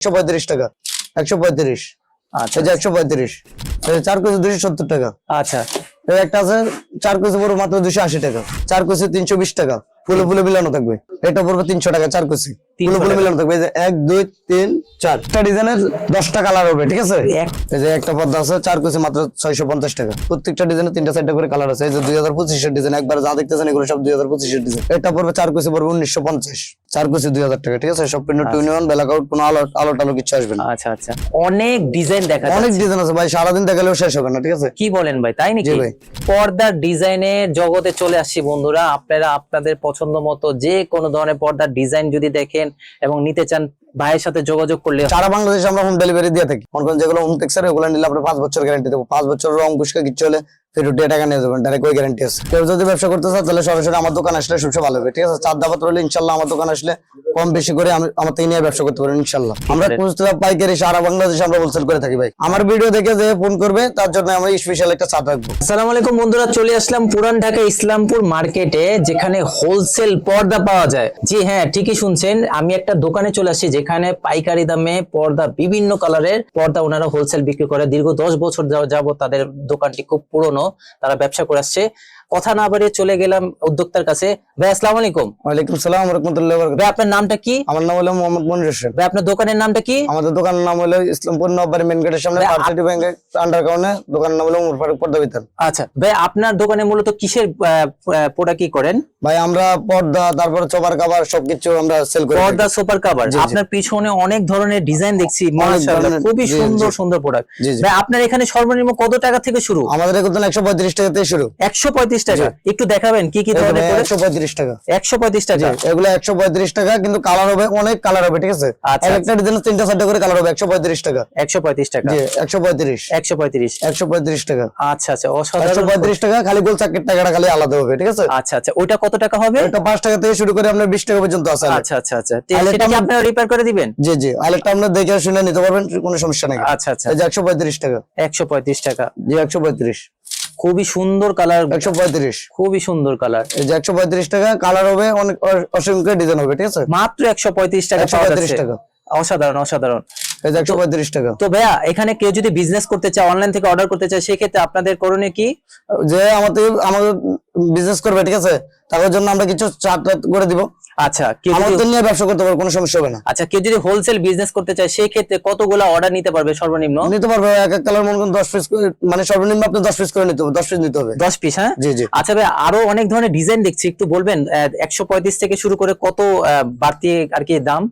একশো পঁয়ত্রিশ টাকা। একশো পঁয়ত্রিশ। আচ্ছা। একশো পঁয়ত্রিশ। চার কেজি দুশো সত্তর টাকা। আচ্ছা। একটা আছে চার কেজি পড়বে মাত্র দুশো আশি টাকা। চার কেজি তিনশো বিশ টাকা। ফুলে ফুলে মিলানো থাকবে। এটা পড়বে তিনশো টাকা চার কেজি। 300 ফুলে ফুলে টাকা। মিলানো থাকবে। এই যে এক দুই তিন চার। ডিজাইনের দশটা কালার হবে ঠিক আছে? এই যে একটা পর্দা আছে চার কেজি মাত্র ছয়শো পঞ্চাশ টাকা। প্রত্যেকটা ডিজাইনে তিনটা চারটা করে কালার আছে। এই যে দুই হাজার পঁচিশের ডিজাইন একবার যা দেখতেছেন এগুলো সব দুই হাজার পঁচিশের ডিজাইন। এটা পড়বে চার কেজি পড়বে উনিশশো পঞ্চাশ। চার কেজি দুই হাজার টাকা ঠিক আছে? সব পিন্ড টু ইউনিয়ন ব্ল্যাক আউট কোনো আলো আলো টালো কিছু আসবে না। আচ্ছা আচ্ছা। অনেক ডিজাইন দেখা অনেক ডিজাইন আছে ভাই সারাদিন দেখালেও শেষ হবে না ঠিক আছে? কি বলেন ভাই তাই নাকি। পর্দার ডিজাইনের জগতে চলে আসছি বন্ধুরা। আপনারা আপনাদের পছন্দ মতো যে কোনো ধরনের পর্দার ডিজাইন যদি দেখেন এবং নিতে চান ভাইয়ের সাথে যোগাযোগ করলে সারা বাংলাদেশে আমরা হোম ডেলিভারি দিয়ে থাকি। যেগুলো হোম টেক্সার ওগুলো নিলে আপনার পাঁচ বছর গ্যারান্টি দেবো। পাঁচ বছর রং পুষ্কা কিছু হলে দিয়ে টাকা নিয়ে যাবেন ডাইরেক্ট ওই গ্যারান্টি আছে। কেউ যদি ব্যবসা করতে চায় তাহলে সরাসরি আমার দোকান আসলে সবচেয়ে ভালো হবে ঠিক আছে? চার দাবাত রইলে ইনশাল্লাহ আমার দোকান আসলে কম বেশি করে আমি আমার থেকে নিয়ে ব্যবসা করতে পারেন ইনশাল্লাহ। আমরা খুচরা পাইকারি সারা বাংলাদেশে আমরা হোলসেল করে থাকি ভাই। আমার ভিডিও দেখে যে ফোন করবে তার জন্য আমি স্পেশাল একটা ছাড় রাখব। আসসালামু আলাইকুম বন্ধুরা চলে আসলাম পুরান ঢাকা ইসলামপুর মার্কেটে যেখানে হোলসেল পর্দা পাওয়া যায়। জি হ্যাঁ ঠিকই শুনছেন। আমি একটা দোকানে চলে আসি যেখানে পাইকারি দামে পর্দা বিভিন্ন কালারের পর্দা ওনারা হোলসেল বিক্রি করে। দীর্ঘ দশ বছর যাব তাদের দোকানটি খুব পুরনো। তারা ব্যবসা করে আসছে। কথা না বাড়িয়ে চলে গেলাম উদ্যোক্তার কাছে। ভাই আসসালামু আলাইকুম। ওয়ালাইকুম সালাম রহমতুল্লাহ ভাই আপনার নামটা কি? আমার নাম হলো মোহাম্মদ মনির হোসেন। ভাই আপনার দোকানের নামটা কি? আমাদের দোকানের নাম হলো ইসলামপুর নব্বারি মেন গেটের সামনে ভাই, পার্সিটি ব্যাংকের আন্ডার কাউন্টে দোকানের নাম হলো উমর ফারুক পর্দা বিতান আচ্ছা ভাই আপনার দোকানে মূলত কিসের প্রোডাক্ট কি করেন? ভাই আমরা পর্দা তারপর চোবার কাবার সবকিছু আমরা সেল করি পর্দা সুপার কাভার। আপনার পিছনে অনেক ধরনের ডিজাইন দেখছি মাশাআল্লাহ খুবই সুন্দর সুন্দর প্রোডাক্ট। ভাই আপনার এখানে সর্বনিম্ন কত টাকা থেকে শুরু? আমাদের এখন একশো পঁয়ত্রিশ টাকা থেকে শুরু। একশো পঁয়ত্রিশ পঁয়ত্রিশ টাকা একটু দেখাবেন কি কি ধরনের একশো পঁয়ত্রিশ টাকা একশো পঁয়ত্রিশ টাকা এগুলো একশো পঁয়ত্রিশ টাকা কিন্তু কালার হবে অনেক কালার হবে ঠিক আছে আচ্ছা, একটা ডিজাইন তিনটা চারটা করে কালার হবে একশো পঁয়ত্রিশ টাকা একশো পঁয়ত্রিশ টাকা একশো পঁয়ত্রিশ একশো পঁয়ত্রিশ একশো পঁয়ত্রিশ টাকা আচ্ছা আচ্ছা অসাধারণ পঁয়ত্রিশ টাকা খালি গোল টাকাটা খালি আলাদা হবে ঠিক আছে আচ্ছা আচ্ছা ওইটা কত টাকা হবে এটা পাঁচ টাকা থেকে শুরু করে আপনার বিশ টাকা পর্যন্ত আছে আচ্ছা আচ্ছা আচ্ছা তো সেটা কি আপনারা রিপেয়ার করে দিবেন জি জি আরেকটা আপনার দেখে শুনে নিতে পারবেন কোনো সমস্যা নেই আচ্ছা আচ্ছা যে একশো পঁয়ত্রিশ টাকা একশো পঁয়ত্রিশ টাকা জি একশো পঁয়ত্রিশ খুবই সুন্দর কালার একশো পঁয়ত্রিশ। খুবই সুন্দর কালার এই যে একশো পঁয়ত্রিশ টাকা কালার হবে অনেক অসংখ্য ডিজাইন হবে ঠিক আছে? মাত্র একশো পঁয়ত্রিশ টাকা একশো পঁয়ত্রিশ টাকা। অসাধারণ অসাধারণ। টাকা। তো ভাইয়া এখানে কেউ যদি বিজনেস করতে চায় অনলাইন থেকে অর্ডার করতে চায় সেক্ষেত্রে আপনাদের করণীয় কি? যে আমাদের আমাদের বিজনেস করবে ঠিক আছে? তাদের জন্য আমরা কিছু চার্ট করে দিব। আচ্ছা কেউ যদি আমাদের নিয়ে ব্যবসা করতে পারবে কোনো সমস্যা হবে না। আচ্ছা কেউ যদি হোলসেল বিজনেস করতে চায় সেই ক্ষেত্রে কতগুলো অর্ডার নিতে পারবে সর্বনিম্ন? নিতে পারবে এক এক কালার মনে করুন পিস মানে সর্বনিম্ন আপনি পিস করে নিতে হবে দশ পিস নিতে হবে। দশ পিস হ্যাঁ? জি জি। আচ্ছা ভাই আরও অনেক ধরনের ডিজাইন দেখছি একটু বলবেন একশো পঁয়ত্রিশ থেকে শুরু করে কত বাড়তি আর কি দাম?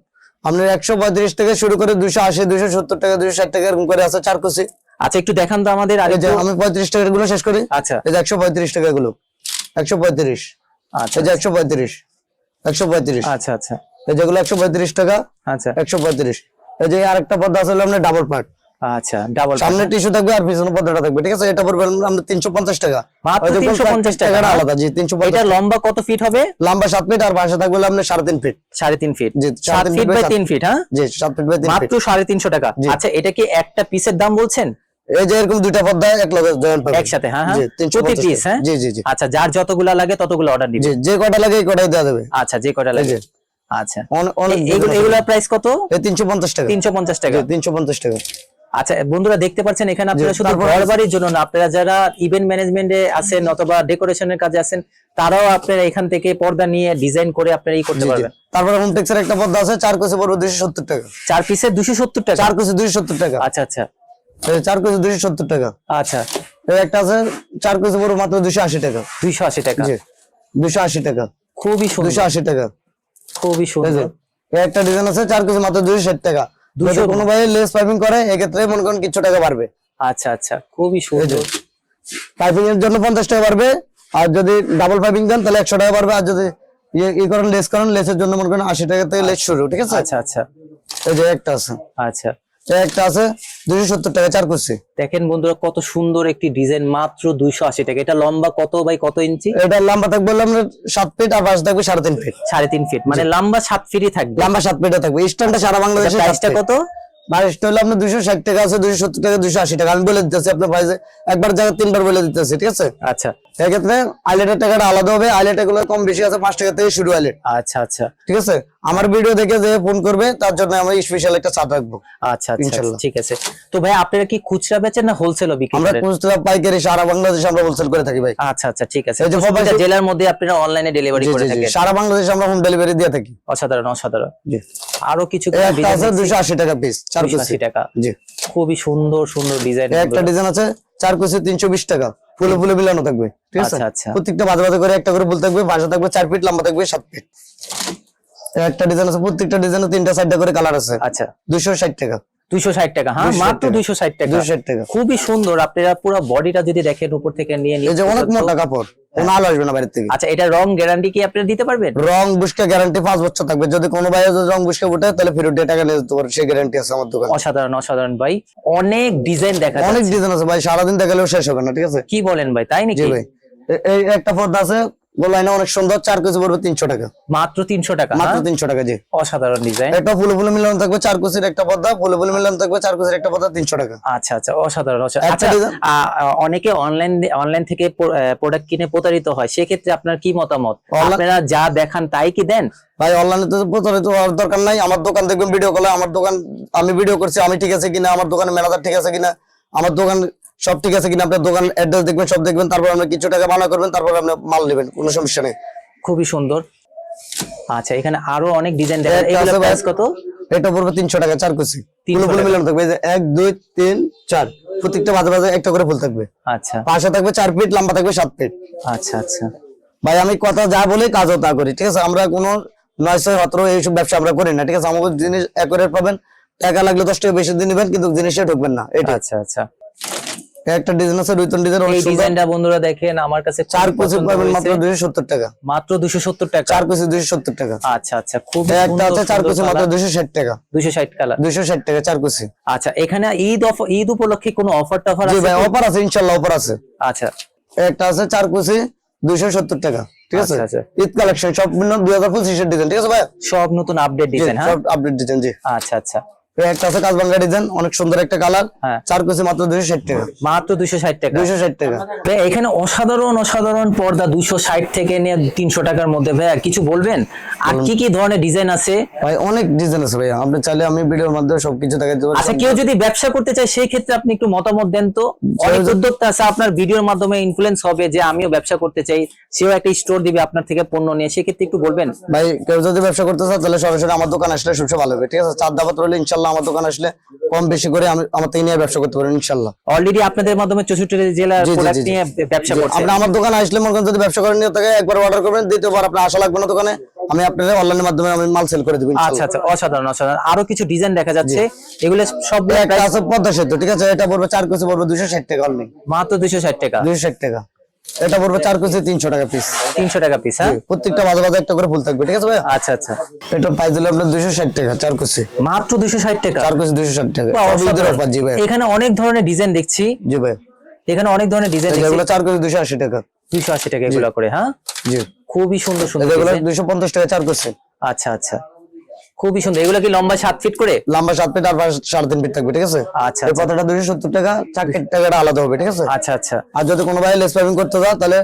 আপনার একশো পঁয়ত্রিশ থেকে শুরু করে দুশো আশি দুশো সত্তর টাকা দুশো ষাট টাকা এরকম করে আছে চার কুচি আচ্ছা একটু দেখান তো আমাদের আগে আমি পঁয়ত্রিশ টাকারগুলো শেষ করি। আচ্ছা। এই যে একশো পঁয়ত্রিশ টাকা গুলো একশো পঁয়ত্রিশ। আচ্ছা। এই যে একশো পঁয়ত্রিশ। একশো পঁয়ত্রিশ। আচ্ছা আচ্ছা। এই যেগুলো একশো পঁয়ত্রিশ টাকা। আচ্ছা। একশো পঁয়ত্রিশ। এই যে আরেকটা পর্দা আছে হলো আপনার ডাবল পার্ট আচ্ছা ডাবল সামনে টিস্যু থাকবে আর পিছনে পর্দাটা থাকবে ঠিক আছে? এটা পড়বে আমরা তিনশো পঞ্চাশ টাকা। মাত্র ওই যে গোল 350 টাকা, আলাদা জি তিনশো এটা লম্বা কত ফিট হবে? লম্বা সাত ফিট আর পাশে থাকবে আপনার সাড়ে তিন ফিট সাড়ে তিন ফিট জি, সাত সাড়ে তিন ফিট বাই বাই তিন ফিট হ্যাঁ? জি সাত ফিট বাই তিন ফিট মাত্র সাড়ে তিনশো টাকা। আচ্ছা এটা কি একটা পিসের দাম বলছেন? এই যে এরকম দুইটা পর্দা এক লগে জয়েন্ট পাবে একসাথে হ্যাঁ হ্যাঁ? প্রতি পিস হ্যাঁ? জি জি জি। আচ্ছা যার যতগুলা লাগে ততগুলো অর্ডার দিবে জি যে কটা লাগে এই কটাই দেওয়া যাবে। আচ্ছা যে কয়টা লাগে। আচ্ছা। এগুলোর প্রাইস কত? এই তিনশো পঞ্চাশ টাকা। তিনশো পঞ্চাশ টাকা। তিনশো পঞ্চাশ টাকা। আচ্ছা বন্ধুরা দেখতে পাচ্ছেন এখানে আপনারা শুধু তারপর- ঘর বাড়ির জন্য না আপনারা যারা ইভেন্ট ম্যানেজমেন্টে আছেন অথবা ডেকোরেশনের কাজে আছেন তারাও আপনারা এখান থেকে পর্দা নিয়ে ডিজাইন করে আপনারা ই করতে। পারবেন। তারপরে হোম টেক্সের একটা পর্দা আছে চার কোসে পড়বে দুশো সত্তর টাকা। চার দুশো সত্তর টাকা? চার কোসে দুশো সত্তর টাকা। আচ্ছা আচ্ছা। চার কোসে দুশো সত্তর টাকা। আচ্ছা। এই একটা আছে চার কোসে পড়বে মাত্র দুশো আশি টাকা। দুইশো আশি টাকা? জি দুশো আশি টাকা। খুবই সুন্দর। আশি টাকা। খুবই সুন্দর। এই একটা ডিজাইন আছে চার কেজি মাত্র দুশো ষাট টাকা। 260 কোনো ভাই লেস পাইপিং করে এক্ষেত্রে মনে করেন কিছু টাকা বাড়বে। আচ্ছা আচ্ছা খুবই সুন্দর। পাইপিং এর জন্য পঞ্চাশ টাকা বাড়বে আর যদি ডাবল পাইপিং দেন তাহলে একশো টাকা বাড়বে আর যদি ইয়ে ই করেন লেস করেন লেসের জন্য মনে করেন আশি টাকা থেকে লেস শুরু ঠিক আছে? আচ্ছা আচ্ছা। এই যে একটা আছে। আচ্ছা। একটা আছে দুশো সত্তর টাকা চার কুচি দেখেন বন্ধুরা কত সুন্দর একটি ডিজাইন মাত্র দুইশো আশি টাকা। এটা লম্বা কত বাই কত ইঞ্চি? এটা লম্বা থাকবে সাত ফিট আর পাশে থাকবে সাড়ে তিন ফিট সাড়ে তিন ফিট মানে লম্বা সাত ফিটই থাকবে। লম্বা সাত ফিটে থাকবে। স্ট্যান্ডটা সারা বাংলাদেশে প্রাইসটা কত? হলে আপনার দুইশো ষাট টাকা আছে দুইশো সত্তর টাকা দুইশো আশি টাকা। আমি বলে দিতেছি আপনার প্রাইসে একবার জায়গা তিনবার বলে দিতেছি ঠিক আছে? আচ্ছা। এক্ষেত্রে আইলেটের টাকাটা আলাদা হবে আইলেট এগুলো কম বেশি আছে পাঁচ টাকা থেকে শুরু আইলেট। আচ্ছা আচ্ছা। ঠিক আছে? আমার ভিডিও দেখে যে ফোন করবে তার জন্য আমি স্পেশাল একটা ছাড় রাখব। আচ্ছা আচ্ছা ঠিক আছে। তো ভাই আপনারা কি খুচরা বেচেন না হোলসেলও বিক্রি আমরা খুচরা পাইকারি সারা বাংলাদেশে আমরা হোলসেল করে থাকি ভাই। আচ্ছা আচ্ছা ঠিক আছে। এই যে প্রত্যেকটা জেলার মধ্যে আপনারা অনলাইনে ডেলিভারি করে। থাকেন। সারা বাংলাদেশে আমরা হোম ডেলিভারি দিয়ে থাকি। অসাধারণ অসাধারণ। জি। আরও কিছু আছে দুইশো আশি টাকা পিস চার কুচি আশি টাকা। জি। খুবই সুন্দর সুন্দর ডিজাইন একটা ডিজাইন আছে চার কুচি তিনশো বিশ টাকা। ফুলে ফুলে মিলানো থাকবে ঠিক আছে? আচ্ছা, আচ্ছা। প্রত্যেকটা বাজে বাজে করে একটা করে ফুল থাকবে বাসা থাকবে চার ফিট লম্বা থাকবে সাত ফিট। একটা ডিজাইন আছে প্রত্যেকটা ডিজাইন তিনটা সাইডটা করে কালার আছে। আচ্ছা। দুশো ষাট টাকা। দুইশো ষাট টাকা হ্যাঁ মাত্র দুইশো ষাট টাকা। দুইশো ষাট টাকা। খুবই সুন্দর আপনারা পুরো বডিটা যদি দেখেন উপর থেকে নিয়ে নিয়ে অনেক মোটা কাপড়। কোনো আলো আসবে না বাইরের থেকে। আচ্ছা এটা রং গ্যারান্টি কি আপনি দিতে পারবেন? রং বুসকা গ্যারান্টি পাঁচ বছর থাকবে। যদি কোনো ভাই যদি রং বুসকা ওঠে তাহলে ফেরত দিয়ে টাকা নিয়ে যেতে পারবে সেই গ্যারান্টি আছে আমার দোকানে। অসাধারণ অসাধারণ ভাই। অনেক ডিজাইন দেখা অনেক ডিজাইন আছে ভাই। সারাদিন দেখালেও শেষ হবে না ঠিক আছে? কি বলেন ভাই তাই নাকি? ভাই। এই একটা পর্দা আছে অনেক সুন্দর চার কেজি পড়বে তিনশো টাকা। মাত্র তিনশো টাকা মাত্র হ্যাঁ? তিনশো টাকা জি। অসাধারণ ডিজাইন একটা ফুলে ফুলে মিলানো থাকবে চার কুচির একটা পর্দা ফুলে ফুলে মিলানো থাকবে চার কুচির একটা পর্দা তিনশো টাকা। আচ্ছা আচ্ছা অসাধারণ আচ্ছা অনেকে অনলাইন অনলাইন থেকে প্রোডাক্ট কিনে প্রতারিত হয় সেক্ষেত্রে আপনার কি মতামত? আপনারা যা দেখান তাই কি দেন? ভাই অনলাইনে তো প্রতারিত হওয়ার দরকার নাই আমার দোকান দেখবেন ভিডিও কলে আমার দোকান আমি ভিডিও করছি আমি ঠিক আছে কিনা আমার দোকানে ম্যানেজার ঠিক আছে কিনা আমার দোকান সব ঠিক আছে কিনা আপনার দোকান অ্যাড্রেস দেখবেন সব দেখবেন তারপর আপনি কিছু টাকা বানা করবেন তারপর আপনি মাল নেবেন কোনো সমস্যা নেই। খুবই সুন্দর। আচ্ছা এখানে আরও অনেক ডিজাইন দেখা একটা এগুলো প্রাইস কত? এটা পড়বে তিনশো টাকা চার কুচি। 300 ফুলে ফুলে টাকা। মিলানো থাকবে এই যে এক দুই তিন চার। প্রত্যেকটা মাঝে মাঝে একটা করে ফুল থাকবে। আচ্ছা। পাশে থাকবে চার ফিট লম্বা থাকবে সাত ফিট আচ্ছা আচ্ছা। ভাই আমি কথা যা বলি কাজও তা করি ঠিক আছে? আমরা কোনো নয় ছয় সতেরো এইসব ব্যবসা আমরা করি না ঠিক আছে? আমাদের জিনিস একরেট পাবেন টাকা লাগলে দশ টাকা বেশি দিয়ে নেবেন কিন্তু জিনিসে ঢুকবেন না এটা আচ্ছা আচ্ছা। একটা ডিজাইন আছে দুইতন ডিজাইন এই ডিজাইনটা বন্ধুরা দেখেন আমার কাছে চার পছন্দ পাবেন মাত্র হয়েছে। দুইশো সত্তর টাকা। মাত্র দুশো সত্তর টাকা? চার দুইশো সত্তর টাকা। আচ্ছা আচ্ছা খুব একটা আছে চার কুচি মাত্র দুইশো ষাট টাকা। দুশো ষাট কালার দুইশো ষাট টাকা চার কুচি। আচ্ছা এখানে ঈদ অফ ঈদ উপলক্ষে কোনো অফার টফার জি ভাই অফার আছে ইনশাল্লাহ অফার আছে। আচ্ছা। একটা আছে চার দুইশো সত্তর টাকা ঠিক আছে? আচ্ছা, আচ্ছা। ঈদ কালেকশন সব দুই হাজার পঁচিশের ডিজাইন ঠিক আছে ভাই? সব নতুন আপডেট ডিজাইন হ্যাঁ? সব আপডেট ডিজাইন জি। আচ্ছা আচ্ছা। একটা আছে কাজবাঙ্গা ডিজাইন অনেক সুন্দর একটা কালার হ্যাঁ। চার কুচি মাত্র দুইশো ষাট টাকা। মাত্র দুশো ষাট টাকা। দুইশো ষাট টাকা। এখানে অসাধারণ অসাধারণ পর্দা দুশো ষাট থেকে নিয়ে তিনশো টাকার মধ্যে। ভাইয়া কিছু বলবেন? আর কি কি ধরনের ডিজাইন আছে? ভাই অনেক ডিজাইন আছে ভাইয়া। আপনি চাইলে আমি ভিডিওর মাধ্যমে সবকিছু দেখাতে পারি। আচ্ছা কেউ যদি ব্যবসা করতে চায় সেই ক্ষেত্রে আপনি একটু মতামত দেন তো। অনেক উদ্যোক্তা আছে আপনার ভিডিওর মাধ্যমে ইনফ্লুয়েন্স হবে যে আমিও ব্যবসা করতে চাই সেও একটা স্টোর দিবে আপনার থেকে পণ্য নিয়ে। সেক্ষেত্রে একটু বলবেন। ভাই কেউ যদি ব্যবসা করতে চায় তাহলে সরাসরি আমার দোকান আসলে সবচেয়ে ভালো হবে। ঠিক আছে চার দাবাত রইলে ইনশাল্লাহ আমার দোকান আসলে কম বেশি করে আমি আমার থেকে নিয়ে ব্যবসা করতে পারেন ইনশাল্লাহ। অলরেডি আপনাদের মাধ্যমে চৌষট্টি জেলার জি, জি, প্রোডাক্ট জি, জি। নিয়ে ব্যবসা জি, করছেন আপনি আমার দোকানে আসলে মনে করেন যদি ব্যবসা করেন থাকে একবার অর্ডার করবেন দ্বিতীয়বার আপনার আশা লাগবে না দোকানে আমি আপনাদের অনলাইনের মাধ্যমে আমি মাল সেল করে দেবো আচ্ছা আচ্ছা অসাধারণ অসাধারণ। আরও কিছু ডিজাইন দেখা যাচ্ছে এগুলো সব একটা আছে পদ্মা সেতু ঠিক আছে? এটা পড়বে চার কুচি পড়বে দুইশো ষাট টাকা অনলি মাত্র দুইশো ষাট টাকা। দুইশো ষাট টাকা। এটা পড়বে চার কুচি তিনশো টাকা পিস তিনশো টাকা পিস হ্যাঁ? প্রত্যেকটা মাঝে মাঝে একটা করে ফুল থাকবে ঠিক আছে ভাই? আচ্ছা আচ্ছা। এটা প্রাইস দিলে আপনার দুইশো ষাট টাকা চার কুচি মাত্র দুইশো ষাট টাকা? চার কুচি দুইশো ষাট টাকা। জি ভাই। এখানে অনেক ধরনের ডিজাইন দেখছি। জি ভাই। এখানে অনেক ধরনের ডিজাইন যেগুলো চার কুচি দুইশো আশি টাকা। দুইশো আশি টাকা এগুলো করে হ্যাঁ? জি। খুবই সুন্দর সুন্দর এগুলো। দুইশো পঞ্চাশ টাকা চার কুচি আচ্ছা আচ্ছা। খুবই সুন্দর। এগুলো কি লম্বা সাত ফিট করে? লম্বা সাত ফিট আর সাড়ে তিন ফিট থাকবে ঠিক আছে? আচ্ছা এই পাতাটা দুইশো সত্তর টাকা চার টাকাটা আলাদা হবে ঠিক আছে? আচ্ছা আচ্ছা। আর যদি কোনো ভাই লেস পাইপিং করতে চাও তাহলে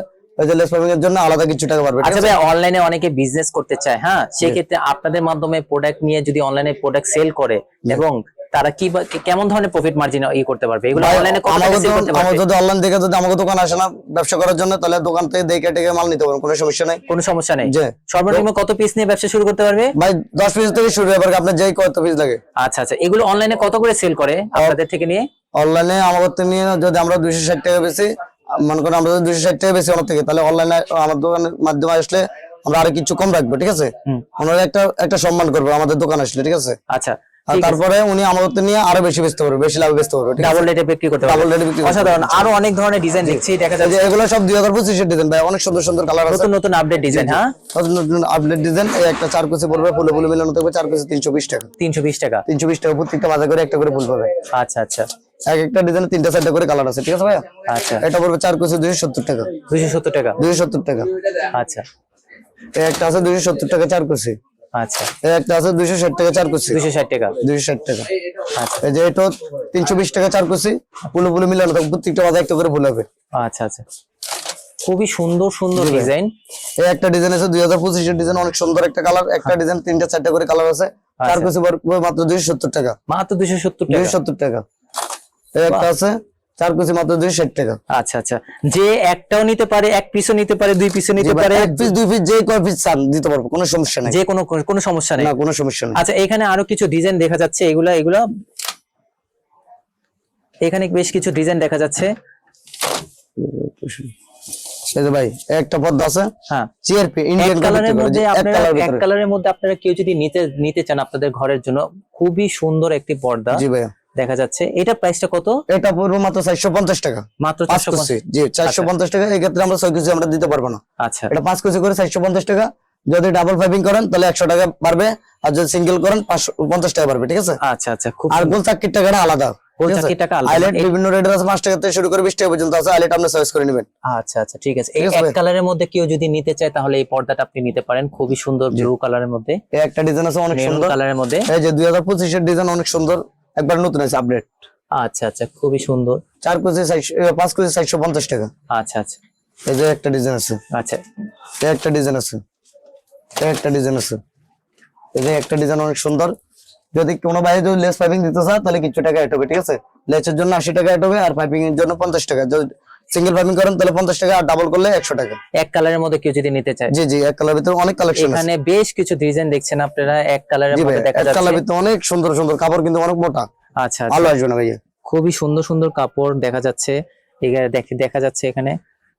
লেস পাইপিং এর জন্য আলাদা কিছু টাকা পারবে আচ্ছা ভাই অনলাইনে অনেকে বিজনেস করতে চায় হ্যাঁ? সেক্ষেত্রে আপনাদের মাধ্যমে প্রোডাক্ট নিয়ে যদি অনলাইনে প্রোডাক্ট সেল করে এবং তারা কি কেমন ধরনের প্রফিট মার্জিন ই করতে পারবে? এগুলো অনলাইনে কত সেল করতে আমার পারবে যদি অনলাইন দেখে যদি আমাকে দোকান আসে না ব্যবসা করার জন্য তাহলে দোকান থেকে দেখে টেকে মাল নিতে পারবেন কোনো সমস্যা নাই। কোনো সমস্যা নেই। সর্বনিম্ন কত পিস নিয়ে ব্যবসা শুরু করতে পারবে? ভাই দশ পিস থেকে শুরু এবার আপনার যেই কত পিস লাগে। আচ্ছা আচ্ছা। এগুলো অনলাইনে কত করে সেল করে আপনাদের থেকে নিয়ে? অনলাইনে আমাদের থেকে নিয়ে যদি আমরা দুইশো ষাট টাকা বেশি মনে করেন আমরা যদি দুইশো ষাট টাকা বেশি আমার থেকে তাহলে অনলাইনে আমার দোকানের মাধ্যমে আসলে আমরা আরও কিছু কম রাখব ঠিক আছে। ওনারা একটা একটা সম্মান করব আমাদের দোকান আসলে ঠিক আছে? আচ্ছা। তারপরে উনি আমাদের নিয়ে আরও বেশি বেচতে পারবে বেশি লাভে বেচতে পারবে ঠিক আছে? ডাবল রেটে বিক্রি করতে rate এ বিক্রি অসাধারণ। আরও অনেক ধরনের ডিজাইন দেখছি দেখা যাচ্ছে। এগুলো সব দুই হাজার পঁচিশের ডিজাইন ভাই অনেক সুন্দর সুন্দর কালার আছে। নতুন নতুন আপডেট ডিজাইন হ্যাঁ? নতুন নতুন আপডেট ডিজাইন এই একটা চার কুচি পড়বে ফুলে ফুলে মিলানো থাকবে চার তিনশো বিশ টাকা। তিনশো বিশ টাকা। তিনশো বিশ টাকা প্রত্যেকটা বাজার করে একটা করে ফুল পাবে। আচ্ছা আচ্ছা। এক একটা ডিজাইনে তিনটা চারটা করে কালার আছে ঠিক আছে ভাইয়া? আচ্ছা। এটা পড়বে চার দুইশো সত্তর টাকা। দুইশো সত্তর টাকা। দুইশো সত্তর টাকা। আচ্ছা। একটা আছে দুইশো সত্তর টাকা চার কুচি। আচ্ছা। একটা আছে টাকা চার কুচি দুশো ষাট টাকা। দুইশো ষাট টাকা। আচ্ছা। এই যে এটা তিনশো বিশ টাকা চার কুচি পুলো পুলো মিলানো থাকবে প্রত্যেকটা বাধা একটা করে ভুল হবে। আচ্ছা আচ্ছা। খুবই সুন্দর সুন্দর ডিজাইন। এই একটা ডিজাইন আছে দুই হাজার পঁচিশের ডিজাইন অনেক সুন্দর একটা কালার। একটা ডিজাইন তিনটা চারটা করে কালার আছে। চার আচ্ছা। কুচি মাত্র দুইশো সত্তর টাকা। মাত্র দুশো সত্তর টাকা। দুইশো সত্তর টাকা। এই একটা আছে চার কুচি মাত্র ষাট টাকা। আচ্ছা আচ্ছা। যে একটাও নিতে পারে এক পিসও নিতে পারে দুই পিসও নিতে পারে। এক পিস দুই পিস যে কয় পিস চান দিতে পারব কোনো সমস্যা নাই। যে কোনো কোনো সমস্যা নেই। না কোনো সমস্যা নেই। আচ্ছা এখানে আরও কিছু ডিজাইন দেখা যাচ্ছে এগুলা এগুলা। এখানে বেশ কিছু ডিজাইন দেখা যাচ্ছে। ভাই একটা পদ্মা আছে। হ্যাঁ। ইন্ডিয়ান কালারের মধ্যে আপনারা এক কালারের মধ্যে আপনারা কেউ যদি নিতে নিতে চান আপনাদের ঘরের জন্য খুবই সুন্দর একটি পর্দা। জি ভাইয়া। দেখা যাচ্ছে। এটা প্রাইসটা কত? এটা পড়বে মাত্র চারশো পঞ্চাশ টাকা। মাত্র পাঁচ চারশো কেজি। জি চারশো পঞ্চাশ টাকা। এই ক্ষেত্রে আমরা ছয় কেজি আমরা দিতে পারব না। আচ্ছা। এটা পাঁচ কেজি করে চারশো পঞ্চাশ টাকা। যদি ডাবল ফাইভিং করেন তাহলে একশো টাকা পারবে আর যদি সিঙ্গেল করেন পাঁচশো পঞ্চাশ টাকা পারবে ঠিক আছে? আচ্ছা আচ্ছা খুব আর গোল চাকরির টাকাটা আলাদা টাকা আলাদা। আইলেট বিভিন্ন রেটের আছে পাঁচ টাকা থেকে শুরু করে টাকা পর্যন্ত আছে। আইলেট আপনি চয়েস করে নেবেন। আচ্ছা আচ্ছা ঠিক আছে। এই ঠিক এক কালারের মধ্যে কেউ যদি নিতে চায় তাহলে এই পর্দাটা আপনি নিতে পারেন। খুবই সুন্দর ব্লু কালারের মধ্যে। এই একটা ডিজাইন আছে অনেক সুন্দর। কালারের মধ্যে। এই যে দুই হাজার পঁচিশের ডিজাইন অনেক সুন্দর। একবার নতুন আছে আপডেট আচ্ছা আচ্ছা খুবই সুন্দর। চার কেজি পাঁচ কেজি চারশো পঞ্চাশ টাকা। আচ্ছা আচ্ছা। এই যে একটা ডিজাইন আছে। আচ্ছা। এই একটা ডিজাইন আছে। এই একটা ডিজাইন আছে। এই যে একটা ডিজাইন অনেক সুন্দর। যদি কোনো ভাই যদি লেস পাইপিং দিতে চায় তাহলে কিছু টাকা এট হবে ঠিক আছে? লেসের জন্য আশি টাকা এট হবে আর পাইপিং এর জন্য পঞ্চাশ টাকা। যদি সিঙ্গেল পাইপিং করেন তাহলে পঞ্চাশ টাকা আর ডাবল করলে একশো টাকা। এক কালারের মধ্যে কেউ যদি নিতে চায়। জি জি এক কালার ভিতরে অনেক কালেকশন আছে। এখানে বেশ কিছু ডিজাইন দেখছেন আপনারা এক কালারের মধ্যে দেখা এক কালার যাচ্ছে ভিতরে অনেক সুন্দর সুন্দর কাপড় কিন্তু অনেক মোটা। আচ্ছা আচ্ছা। ভালো আসবে না ভাইয়া। খুবই সুন্দর সুন্দর কাপড় দেখা যাচ্ছে। এখানে দেখা যাচ্ছে এখানে।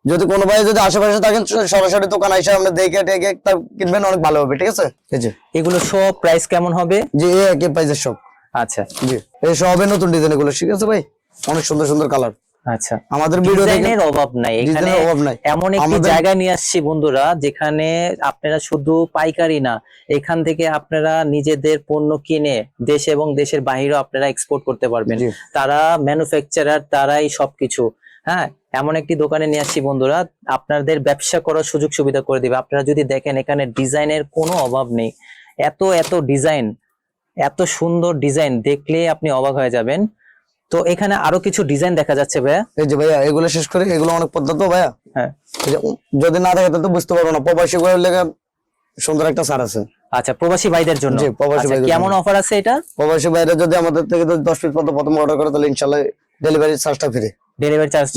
যদি কোনো ভাই যদি আশেপাশে থাকেন সরাসরি দোকান এসে আপনি দেখে টেকে কিনবেন অনেক ভালো হবে ঠিক আছে? এগুলো সব প্রাইস কেমন হবে? জি এই একই প্রাইসের সব। আচ্ছা। জি এই সবে নতুন ডিজাইন এগুলো ঠিক আছে ভাই? অনেক সুন্দর সুন্দর কালার আচ্ছা। আমাদের ডিজাইনের অভাব নাই। এখানে অভাব নাই। এমন একটি জায়গায় নিয়ে আসছি বন্ধুরা যেখানে আপনারা শুধু পাইকারি না এখান থেকে আপনারা নিজেদের পণ্য কিনে দেশ এবং দেশের বাইরেও আপনারা এক্সপোর্ট করতে পারবেন। তারা ম্যানুফ্যাকচারার তারাই সবকিছু। হ্যাঁ এমন একটি দোকানে নিয়ে আসছি বন্ধুরা আপনাদের ব্যবসা করার সুযোগ সুবিধা করে দিবে। আপনারা যদি দেখেন এখানে ডিজাইনের কোনো অভাব নেই। এত এত ডিজাইন এত সুন্দর ডিজাইন দেখলে আপনি অবাক হয়ে যাবেন। তো এখানে আরও কিছু ডিজাইন দেখা যাচ্ছে ভাইয়া। এই যে ভাইয়া এগুলো শেষ করে এগুলো অনেক পদ্ধতি ভাইয়া। হ্যাঁ। যদি না তাহলে তো বুঝতে পারব না। প্রবাসী গুলোর লেগে সুন্দর একটা সার আছে। আচ্ছা প্রবাসী ভাইদের জন্য। জি, প্রবাসী আচ্ছা, কেমন অফার আছে এটা? প্রবাসী ভাইরা যদি আমাদের থেকে দশ পিস পর্যন্ত প্রথম অর্ডার করে তাহলে ইনশাল্লাহ ডেলিভারি চার্জটা ফ্রি ডেলিভারি চার্জ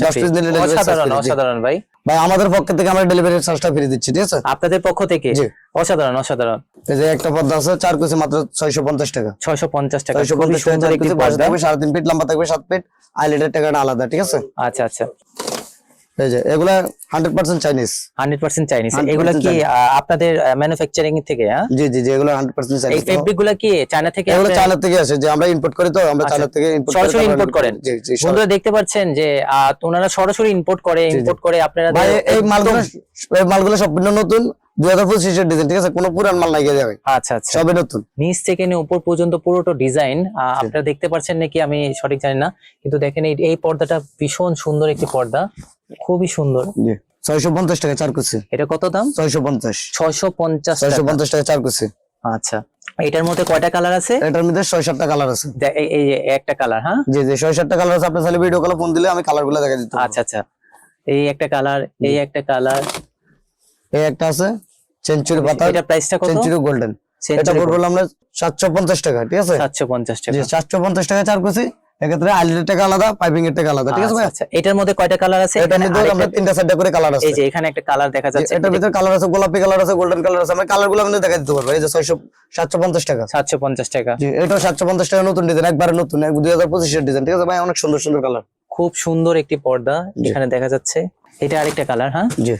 অসাধারণ অসাধারণ ভাই। ভাই আমাদের পক্ষ থেকে আমরা ডেলিভারি চার্জটা ফিরে দিচ্ছি ঠিক আছে? আপনাদের পক্ষ থেকে? জি। অসাধারণ অসাধারণ। এই যে একটা পর্দা আছে চার কুচি মাত্র ছয়শো পঞ্চাশ টাকা। ছয়শো পঞ্চাশ টাকা। ছয়শো খুবই পঞ্চাশ টাকা কিছু চার কুচি বয়স থাকবে সাড়ে তিন ফিট লম্বা থাকবে সাত ফিট আইলেটের টাকাটা আলাদা ঠিক আছে? আচ্ছা আচ্ছা। এই যে এগুলা চাইনিজ। চাইনিজ। 100% কি আপনাদের ম্যানুফ্যাকচারিং থেকে জি জি জি এগুলো হান্ড্রেড পার্সেন্ট এই চাইনিজ। ফেব্রিকগুলা কি চায়না থেকে এগুলো আপনারা- চায়না থেকে আসে যে আমরা ইম্পোর্ট করি তো আমরা। চায়না থেকে ইম্পোর্ট সরাসরি import করেন? জি জি বন্ধুরা দেখতে পাচ্ছেন যে আহ, সরাসরি ইম্পোর্ট করে ইম্পোর্ট করে আপনারা ভাই এই মালগুলো এই মালগুলো সম্পূর্ণ নতুন দুই হাজার ডিজাইন ঠিক আছে? কোনো পুরান মাল নাই যাবে। আচ্ছা আচ্ছা। সবই নতুন। নিচ থেকে নিয়ে উপর পর্যন্ত পুরোটা ডিজাইন আপনারা দেখতে পাচ্ছেন নাকি আমি সঠিক জানি না। কিন্তু দেখেন এই- এই পর্দাটা ভীষণ সুন্দর একটি পর্দা। খুবই সুন্দর। জি। ছয়শো পঞ্চাশ টাকা চার কুচি। এটা কত দাম? ছয়শো পঞ্চাশ। ছয়শো পঞ্চাশ ছয়শো পঞ্চাশ টাকা চার কুচি। আচ্ছা। এটার মধ্যে কয়টা কালার আছে? এটার মধ্যে ছয় সাতটা কালার আছে। এই একটা কালার হ্যাঁ? জি জি ছয় সাতটা কালার আছে। আপনি তাহলে ভিডিও কলে ফোন দিলে আমি কালারগুলো দেখা দিতে আচ্ছা আচ্ছা। এই একটা কালার এই একটা কালার। এই একটা আছে সেঞ্চুরি পাতা এটা প্রাইসটা কত? সেঞ্চুরি গোল্ডেন এটা সেঞ্চুরি আমরা সাতশো পঞ্চাশ টাকা ঠিক আছে? সাতশো পঞ্চাশ টাকা। জি সাতশো পঞ্চাশ টাকা চার কুচি। এক্ষেত্রে আইলেটের টাকা আলাদা পাইপিং এর টাকা আলাদা ঠিক আছে আচ্ছা, ভাই আচ্ছা। এটার মধ্যে কয়টা কালার আছে? এটার মধ্যে আমরা তিনটা চারটা করে কালার আছে এই যে এখানে একটা কালার দেখা যাচ্ছে। এটার ভিতরে কালার আছে গোলাপি কালার আছে গোল্ডেন কালার আছে আমরা কালারগুলো কিন্তু দেখা দিতে পারব। এই যে টাকা। সাতশো পঞ্চাশ টাকা। জি এটা সাতশো পঞ্চাশ টাকা নতুন ডিজাইন একবারে নতুন দুই হাজার পঁচিশের ডিজাইন ঠিক আছে ভাই অনেক সুন্দর সুন্দর কালার খুব সুন্দর একটি পর্দা এখানে দেখা যাচ্ছে। এটা আরেকটা কালার হ্যাঁ? জি।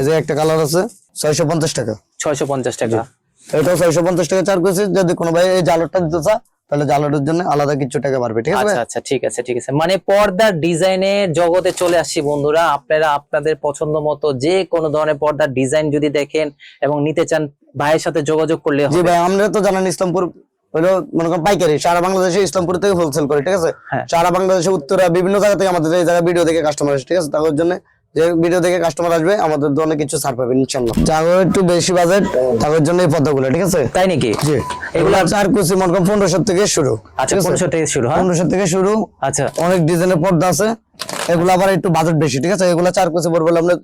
এই যে একটা কালার আছে ছয়শো পঞ্চাশ টাকা। ছয়শো পঞ্চাশ টাকা। এটাও ছয়শো পঞ্চাশ টাকা চার কুচি যদি কোনো ভাই এই জালরটা দিতে চা তাহলে জালরের জন্য আলাদা কিছু টাকা পারবে ঠিক আছে আচ্ছা আচ্ছা ঠিক আছে ঠিক আছে। মানে পর্দার ডিজাইনের জগতে চলে আসছি বন্ধুরা। আপনারা আপনাদের পছন্দ মতো যে কোনো ধরনের পর্দার ডিজাইন যদি দেখেন এবং নিতে চান ভাইয়ের সাথে যোগাযোগ করলে জি ভাই আমরা তো জানেন ইসলামপুর হলো মনে করেন পাইকারি সারা বাংলাদেশে ইসলামপুর থেকে হোলসেল করে ঠিক আছে? হ্যাঁ। সারা বাংলাদেশে উত্তরা বিভিন্ন জায়গা থেকে আমাদের এই জায়গায় ভিডিও দেখে কাস্টমার আসে ঠিক আছে? তাদের জন্য যে ভিডিও দেখে কাস্টমার আসবে আমাদের দোকানে কিছু ছাড় পাবেন ইনশাল্লাহ যাদের একটু বেশি বাজেট তাদের জন্য এই পদ্মাগুলো ঠিক আছে? তাই নাকি? জি। এগুলো চার কুচি মনে করেন পনেরোশো থেকে শুরু আচ্ছা পনেরোশো থেকে শুরু হ্যাঁ? পনেরোশো থেকে শুরু। আচ্ছা। অনেক ডিজাইনের পর্দা আছে। এগুলো আবার একটু বাজেট বেশি ঠিক আছে? এগুলো চার কুচি পড়বে আপনার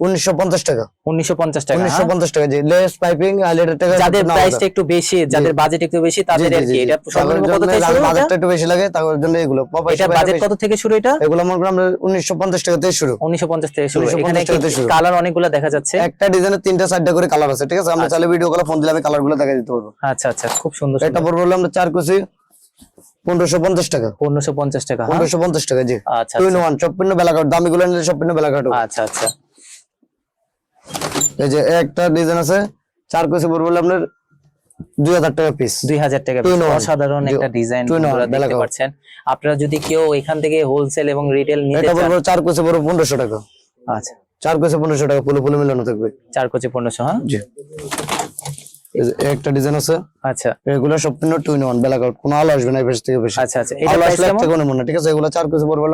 উনিশশো পঞ্চাশ টাকা। উনিশশো পঞ্চাশ টাকা উনিশশো হ্যাঁ? পঞ্চাশ টাকা জি লেস পাইপিং হাইলাইটের টাকা যাদের একটু প্রাইসটা একটু বেশি যাদের বাজেট একটু বেশি তাদের আর কি এটা সর্বনিম্ন কত থেকে শুরু বাজেটটা একটু বেশি লাগে তাদের জন্য এগুলো এটা বাজেট কত থেকে শুরু এটা? এগুলো মনে করেন আমরা উনিশশো পঞ্চাশ টাকা থেকে শুরু। উনিশশো পঞ্চাশ থেকে শুরু। 1950 এখানে টাকা থেকে শুরু। কালার অনেকগুলো দেখা যাচ্ছে? একটা ডিজাইনের তিনটা চারটা করে কালার আছে ঠিক আছে? আমরা চাইলে ভিডিও কলে ফোন দিলে আমি কালারগুলো দেখা দিতে পারব। আচ্ছা আচ্ছা খুব সুন্দর এটা পড়বে আমরা চার কুচি পনেরোশো পঞ্চাশ টাকা। পনেরোশো পঞ্চাশ টাকা হ্যাঁ? পনেরোশো পঞ্চাশ টাকা জি। আচ্ছা সম্পূর্ণ দামি গুলো নিলে সম্পূর্ণ বেলা আচ্ছা আচ্ছা। এই যে একটা ডিজাইন আছে চার কুচি পড়বে হলো আপনার দুই হাজার টাকা পিস দুই হাজার টাকা one। অসাধারণ একটা ডিজাইন দেখতে পাচ্ছেন। আপনারা যদি কেউ এখান থেকে হোলসেল এবং রিটেল নিতে এটা চান চার কুচি পড়বে পনেরোশো টাকা। আচ্ছা। চার কুচি পনেরোশো টাকা ফুলে ফুলে মিলানো থাকবে। চার কোচি পনেরোশো হ্যাঁ? জি। একটা ডিজাইন আছে। আচ্ছা। এগুলো সম্পূর্ণ টু ইন ওয়ান বেলা কোনো আলো আসবে না থেকে বেশি। আচ্ছা আচ্ছা। এটা প্রাইস কেমন? কোনো মনে ঠিক আছে? এগুলো চার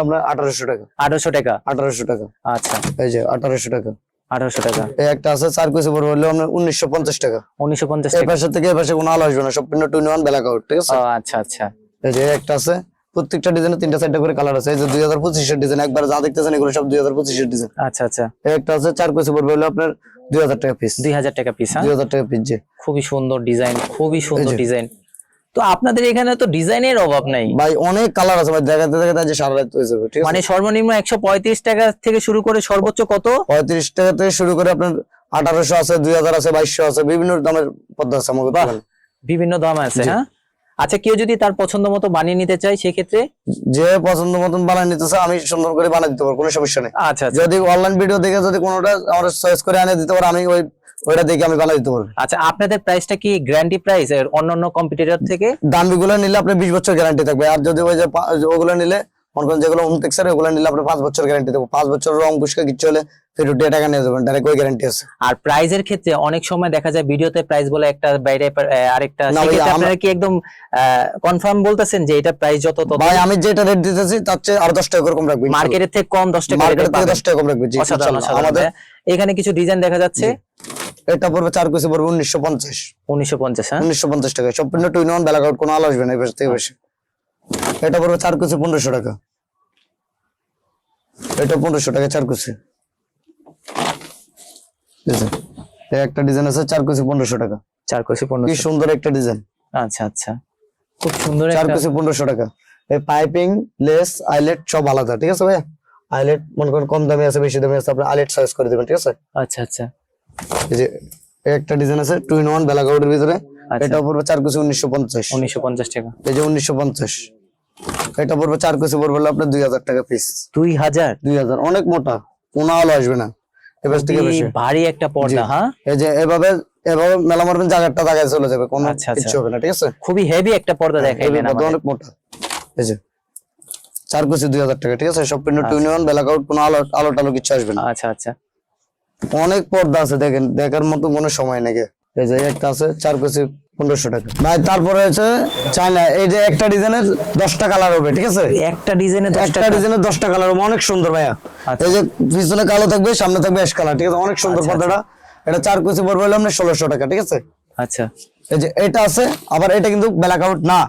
আমরা টাকা। আঠারোশো টাকা। আঠারোশো টাকা। আচ্ছা। এই যে আঠারোশো টাকা। আঠারোশো টাকা। এই একটা আছে চার কুচি হলো আপনার উনিশশো পঞ্চাশ টাকা। উনিশশো পঞ্চাশ এই পাশে থেকে এই পাশে কোনো আলো আসবে না সম্পূর্ণ টু ওয়ান ঠিক আছে? আচ্ছা আচ্ছা। এই যে একটা আছে প্রত্যেকটা ডিজাইনে তিনটা চারটা করে কালার আছে। এই যে দুই হাজার পঁচিশের ডিজাইন একবার যা দেখতেছেন এগুলো সব দুই হাজার পঁচিশের ডিজাইন আচ্ছা আচ্ছা। একটা আছে চার কুচি পড়বে হলো আপনার দুই হাজার টাকা পিস দুই হাজার টাকা পিস হ্যাঁ? দুই হাজার টাকা পিস যে খুবই সুন্দর ডিজাইন খুবই সুন্দর ডিজাইন তো আপনাদের এখানে তো ডিজাইনের অভাব নাই। ভাই অনেক কালার আছে ভাই দেখাতে দেখাতে যে সারা রাত হয়ে যাবে ঠিক আছে? মানে সর্বনিম্ন একশো পঁয়ত্রিশ টাকা থেকে শুরু করে সর্বোচ্চ কত? পঁয়ত্রিশ টাকা থেকে শুরু করে আপনার আঠারোশো আছে দুই হাজার আছে বাইশশো আছে বিভিন্ন দামের পদ্মা আছে আমাদের। বিভিন্ন দাম আছে হ্যাঁ? আচ্ছা কেউ যদি তার পছন্দ মতো বানিয়ে নিতে চায় সেক্ষেত্রে? যে পছন্দ মতন বানায় নিতেছে আমি সুন্দর করে বানিয়ে দিতে পারব কোনো সমস্যা নেই। আচ্ছা আচ্ছা। যদি অনলাইন ভিডিও দেখে যদি কোনোটা আমার চয়েস করে আনে দিতে পারে আমি ওই ওইটা দেখে আমি বানাই দিতে পারব। আচ্ছা আপনাদের প্রাইসটা কি গ্যারান্টি প্রাইস এর অন্যান্য কম্পিটিটর থেকে? দামিগুলো নিলে আপনার বিশ বছর গ্যারান্টি থাকবে। আর যদি ওই যে ওগুলো নিলে মনে করেন যেগুলো হোম টেক্সার ওগুলো নিলে আপনি পাঁচ বছর গ্যারান্টি দেবো। পাঁচ বছর রং পুষ্কা কিছু হলে ফেরত দিয়ে টাকা নিয়ে যাবেন। ডাইরেক্ট ওই গ্যারান্টি আছে। আর প্রাইজের ক্ষেত্রে অনেক সময় দেখা যায় ভিডিওতে প্রাইস বলে একটা বাইরে আরেকটা। সেক্ষেত্রে আপনারা কি একদম কনফার্ম বলতেছেন যে এটা প্রাইস যত তত? ভাই আমি যেটা রেট দিতেছি তার চেয়ে আরও দশ টাকা করে কম রাখবি। মার্কেটের থেকে কম দশ টাকা মার্কেট থেকে পাবেন। দশ টাকা কম রাখবে অসাধারণ আমাদের। এখানে কিছু ডিজাইন দেখা যাচ্ছে? এটা পড়বে চার কুচি পড়বে উনিশশো পঞ্চাশ। উনিশশো পঞ্চাশ হ্যাঁ? উনিশশো পঞ্চাশ টাকা সম্পূর্ণ টু ইন ওয়ান বেলা কাউট কোনো আলো আসবে না এই পাশ থেকে বেশি। এটা পড়বে চার কুচি পনেরোশো টাকা। এটা পনেরোশো টাকা চার কুচি। একটা ডিজাইন আছে চার কুচি পনেরোশো টাকা। চার কোশি কি পনেরো সুন্দর একটা ডিজাইন আচ্ছা আচ্ছা। খুব সুন্দর চার কুচি পনেরোশো টাকা। এই পাইপিং লেস আইলেট সব আলাদা ঠিক আছে ভাইয়া? আইলেট মনে করেন কম দামি আছে বেশি দামি আছে আপনি আইলেট চয়েস করে দেবেন ঠিক আছে? আচ্ছা আচ্ছা। এই যে একটা ডিজাইন আছে টু ইন ওয়ান বেলা কাউটের ভিতরে। আচ্ছা। এটা পড়বে চার কুচি উনিশশো পঞ্চাশ। উনিশশো পঞ্চাশ টাকা। এই যে উনিশশো পঞ্চাশ। এটা পড়বে চার পড়বে আপনার দুই হাজার টাকা পিস দুই হাজার? দুই হাজার অনেক মোটা কোনো আলো আসবে না। এবার থেকে বেশি খুবই ভারী একটা পর্দা হ্যাঁ? এই যে এভাবে এভাবে মেলা মারবেন জায়গাটা জায়গায় চলে যাবে কোনো আচ্ছা, আচ্ছা। কিছু হবে না ঠিক আছে? খুবই হেভি একটা পর্দা দেখাইলেন আমাদের। অনেক মোটা। এই যে চার দুই হাজার টাকা ঠিক আছে? টু কোনো আলো আলো টালো কিছু আসবে না। আচ্ছা আচ্ছা। অনেক পর্দা আছে দেখেন দেখার মতো কোনো সময় নাকি এই যে একটা আছে চার কুচি পনেরোশো টাকা। ভাই তারপরে হচ্ছে চায়না এই যে একটা ডিজাইনের দশটা কালার হবে ঠিক আছে? একটা ডিজাইনে দশ একটা ডিজাইনের দশটা কালার হবে অনেক সুন্দর ভাইয়া। আচ্ছা। এই যে পিছনে কালো থাকবে সামনে থাকবে অ্যাশ কালার ঠিক আছে? অনেক সুন্দর আচ্ছা, পর্দাটা এটা চার কুচি পড়বে হলো আপনার ষোলোশো টাকা ঠিক আছে? আচ্ছা। এই যে এটা আছে আবার এটা কিন্তু ব্ল্যাক আউট না।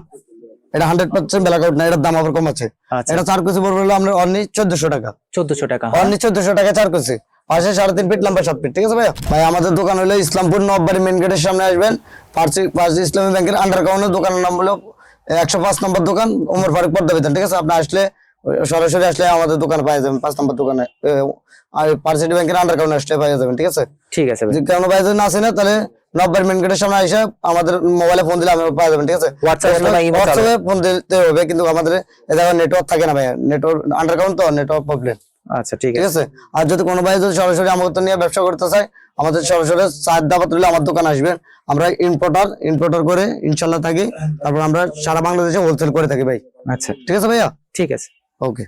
এটা হান্ড্রেড পার্সেন্ট ব্ল্যাক আউট না এটার দাম আবার কম আছে। আচ্ছা। এটা চার কুচি পড়বে হলো আমরা অনলি চোদ্দশো টাকা। চোদ্দশো টাকা হ্যাঁ? অনলি চোদ্দশো টাকা চার কুচি পাশে সাড়ে তিন ফিট লম্বা সাত ফিট ঠিক আছে ভাইয়া? ভাই আমাদের দোকান হলো ইসলামপুর নববাড়ি মেন গেটের সামনে আসবেন। ফার্সি ইসলামী ব্যাংকের আন্ডার কাউন্টের দোকানের নাম হলো একশো পাঁচ নম্বর দোকান ওমর ফারুক পদ্মা বিতান ঠিক আছে? আপনি আসলে সরাসরি আসলে আমাদের দোকানে পাই যাবেন পাঁচ নম্বর দোকানে আর ফার্সিটি ব্যাংকের আন্ডার কাউন্টে আসলে পাই যাবেন ঠিক আছে? ঠিক আছে কোনো ভাই না আসে না তাহলে নব্বই মেন গেটের সামনে এসে আমাদের মোবাইলে ফোন দিলে আমি পাওয়া যাবেন ঠিক আছে? হোয়াটসঅ্যাপে ফোন দিতে হবে কিন্তু আমাদের এ জায়গায় নেটওয়ার্ক থাকে না ভাইয়া। নেটওয়ার্ক আন্ডারগ্রাউন্ড তো নেটওয়ার্ক প্রবলেম আচ্ছা ঠিক আছে। আর যদি কোনো ভাই যদি সরাসরি আমাদের নিয়ে ব্যবসা করতে চায় আমাদের সরাসরি চার দাবা হলে আমার দোকান আসবেন। আমরা ইম্পোর্টার ইম্পোর্টার করে ইনশাল্লাহ থাকি। তারপর আমরা সারা বাংলাদেশে হোলসেল করে থাকি ভাই। আচ্ছা। ঠিক আছে ভাইয়া? ঠিক আছে। ওকে